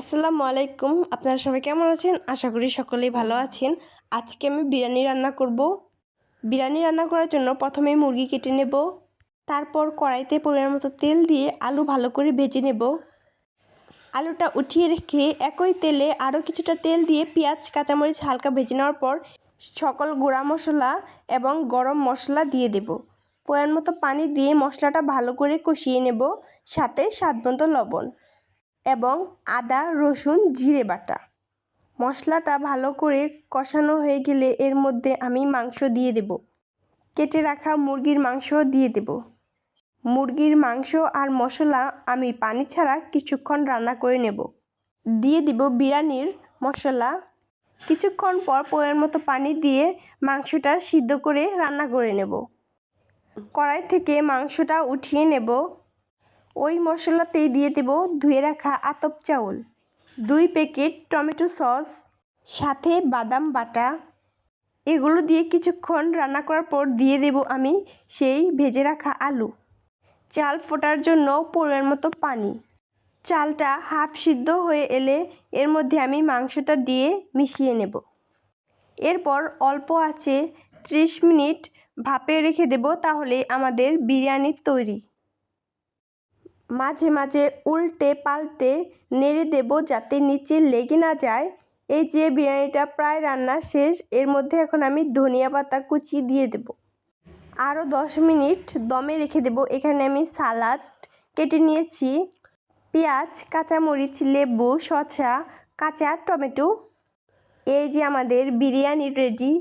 আসসালামু আলাইকুম। আপনারা সবাই কেমন আছেন? আশা করি সকলেই ভালো আছেন। আজকে আমি বিরিয়ানি রান্না করব। বিরিয়ানি রান্না করার জন্য প্রথমে মুরগি কেটে নেব। তারপর কড়াইতে পরিমাণ মতো তেল দিয়ে আলু ভালো করে ভেজে নেব। আলুটা উঠিয়ে রেখে একই তেলে আরও কিছুটা তেল দিয়ে পেঁয়াজ, কাঁচামরিচ হালকা ভেজে নেওয়ার পর সকল গুঁড়া মশলা এবং গরম মশলা দিয়ে দেব। পরিমাণ মতো পানি দিয়ে মশলাটা ভালো করে কষিয়ে নেব, সাথে স্বাদ মতো লবণ। এবং আদা, রসুন, জিরে বাটা। মশলাটা ভালো করে কষানো হয়ে গেলে এর মধ্যে আমি মাংস দিয়ে দেব। কেটে রাখা মুরগির মাংস দিয়ে দেব। মুরগির মাংস আর মশলা আমি পানি ছাড়া কিছুক্ষণ রান্না করে নেব। দিয়ে দিব বিরিয়ানির মশলা। কিছুক্ষণ পর পরের মতো পানি দিয়ে মাংসটা সিদ্ধ করে রান্না করে নেব। কড়াই থেকে মাংসটা উঠিয়ে নেব। ওই মশলাতেই দিয়ে দেব ধুয়ে রাখা আতপ চাউল। দুই প্যাকেট টমেটো সস, সাথে বাদাম বাটা। এগুলো দিয়ে কিছুক্ষণ রান্না করার পর দিয়ে দেব আমি সেই ভেজে রাখা আলু। চাল ফোটার জন্য পরিমাণ মতো পানি। চালটা হাফ সিদ্ধ হয়ে এলে এর মধ্যে আমি মাংসটা দিয়ে মিশিয়ে নেব। এরপর অল্প আছে ত্রিশ মিনিট ভাপে রেখে দেব তাহলে আমাদের বিরিয়ানি তৈরি। মাঝে মাঝে উল্টে পাল্টে নেড়ে দেব যাতে নিচে লেগে না যায়। এই যে বিরিয়ানিটা প্রায় রান্না শেষ, এর মধ্যে এখন আমি ধনিয়া পাতা কুচি দিয়ে দেব। আরও দশ মিনিট দমে রেখে দেব। এখানে আমি সালাদ কেটে নিয়েছি, পেঁয়াজ, কাঁচামরিচ, লেবু, শসা, কাঁচা টমেটো। এই যে আমাদের বিরিয়ানি রেডি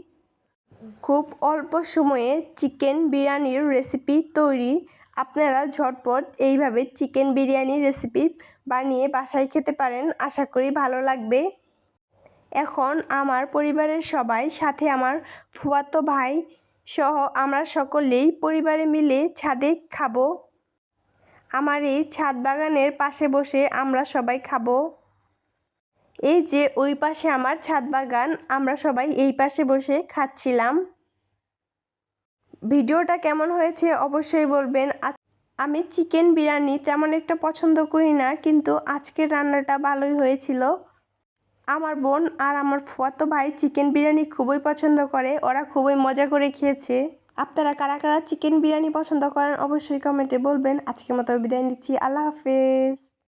খুব অল্প সময়ে চিকেন বিরিয়ানির রেসিপি তৈরি। আপনারা ঝটপট এইভাবে চিকেন বিরিয়ানির রেসিপি বানিয়ে বাসায় খেতে পারেন, আশা করি ভালো লাগবে। এখন আমার পরিবারের সবাই, সাথে আমার ফুয়াতো ভাই সহ আমরা সকলেই পরিবারে মিলে ছাদে খাব। আমার এই ছাদ বাগানের পাশে বসে আমরা সবাই খাব। এই যে ওই পাশে আমার ছাদ বাগান, আমরা সবাই এই পাশে বসে খাচ্ছিলাম। ভিডিওটা কেমন হয়েছে অবশ্যই বলবেন। আমি চিকেন বিরিয়ানি তেমন একটা পছন্দ করি না, কিন্তু আজকের রান্নাটা ভালোই হয়েছিল। আমার বোন আর আমার ফুয়াতো ভাই চিকেন বিরিয়ানি খুবই পছন্দ করে, ওরা খুবই মজা করে খেয়েছে। আপনারা কারা কারা চিকেন বিরিয়ানি পছন্দ করেন অবশ্যই কমেন্টে বলবেন। আজকের মতো বিদায় নিচ্ছি। আল্লাহ হাফেজ।